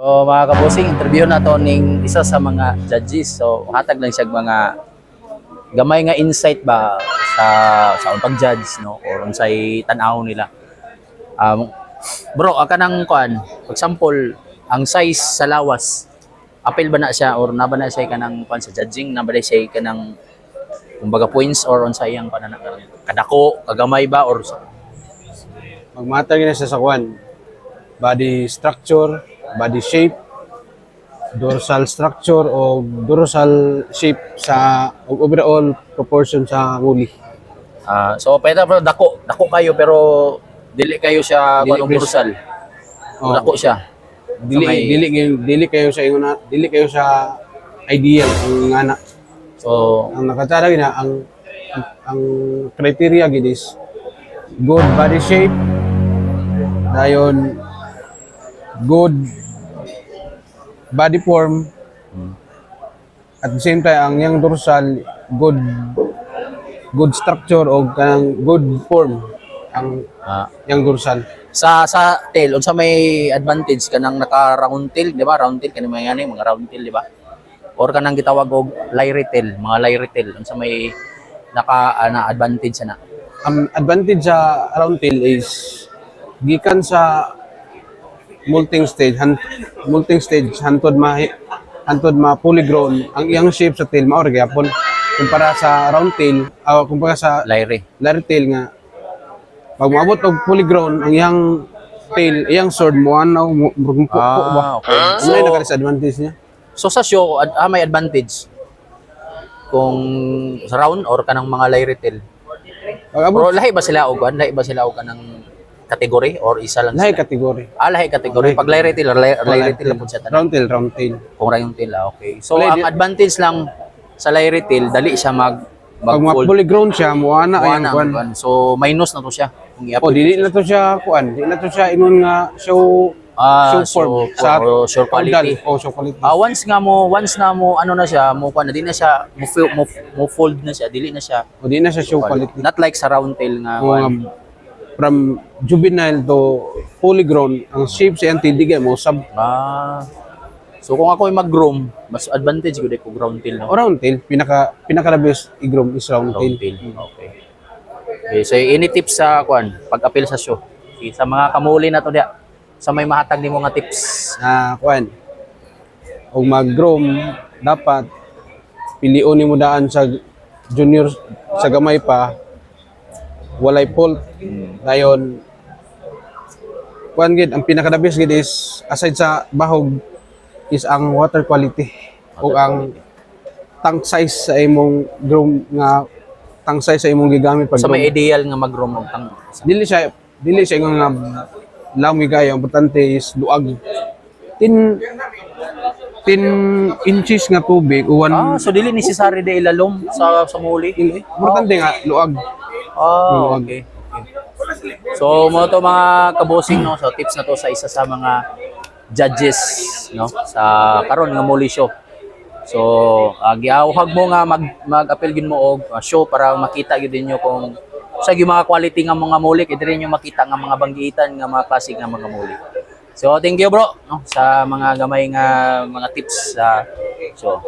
So mga kabusing, interview na to ning isa sa mga judges. So hatag lang siya mga gamay nga insight ba sa sa untang judge no or unsay tan-aw nila. Um, bro, aka nang kuan, for example, ang size sa lawas, apil ba na siya or na ba na siya kanang kuan sa judging, na ba na siya kanang kumbaga points or unsay iyang panana kadako, kagamay ba or Magmatter siya sa kwan. Body structure, body shape, dorsal structure o dorsal shape sa overall proportion sa nguli. Ah, so pwede bro, dako, dako kayo pero dili kayo siya Dili, please. dorsal. Oh. Dako siya. Dili Sa may- dili dili kayo sa ingon na dili kayo sa ideal ang ngana. So, Ang nakatara na ang ang, ang criteria gid is good body shape dayon good body form at the same time ang yang dorsal good good structure o kanang good form ang ah, yang dorsal sa sa tail unsa may advantage kanang naka round tail, di ba? Round tail kanang mga ano, mga round tail, di ba? Or kanang gitawag og lyre tail, mga lyre tail unsa may naka ana advantage na. ang advantage sa round tail is gikan sa multing stage han, multing stage hantod ma hantod ma fully grown ang iyang shape sa tail mao gyapon kumpara sa round tail o kumpara sa Lyre. larry tail nga pag maabot og fully grown ang iyang tail iyang sword mo anaw mo Ah, okay. so, ano na disadvantage niya So sa show, ad, ah, may advantage kung sa round or kanang mga lyre tail. Pero lahi ba sila og? Lahi ba sila og kanang category or isa lang lahi sila? category Ah, lahi category. Pag lyre tail, lyre, lyre tail lang po siya tanan. round tail round tail Kung round tail, ah, okay. So Wala, ang advantage lang sa lyre tail, dali siya mag pag ma mag-fold. fully grown siya mo ana Kuha ang na, kuan. So minus na to siya. Kung i Oh, dili na to siya kuan, dili na to siya ingon nga show Ah, show so, sa sure quality. Oh, show quality. Ah, once nga mo, once na mo ano na siya, mo kuan na di na siya mo, mo, mo fold na siya, dili na siya. O di na siya show quality. Not like sa round tail nga Mga kuan. From juvenile to fully grown, ang shape siya ang tindig mo sub Ah. So kung ako yung mag-groom, mas advantage ko ko ground tail no. o round tail, pinaka pinaka the best i-groom is round Round tail. tail. Okay. okay. So any tips sa kuan pag-appeal sa show? Okay, sa mga kamuli na to dia. Sa may mahatag nimo nga tips. Na kuan. Og mag-groom dapat pilion nimo daan sa junior sa gamay pa walay fault. Dayon kuan gid ang pinaka the best gid is aside sa bahog is ang water quality. O ang tank size sa imong groom nga tank size sa imong gigamit pag Sa may ideal nga mag-groom og tang. dili siya dili siya nga lami kayo ang importante is luag 10 10 inches nga tubig o Ah, 1 so dili necessary de ilalom sa sa muli. importante nga luag Ah, okay. okay. So, mo to mga kabosing no. So, tips na to sa isa sa mga judges no sa karon nga muli show. So, uh, giawhag mo nga mag mag-appeal gid mo og uh, show para makita gyud ninyo kung sa gyud mga quality nga mga muli kay diri nyo makita nga mga banggitan nga mga klase nga mga muli. So, thank you bro no sa mga gamay nga mga tips sa so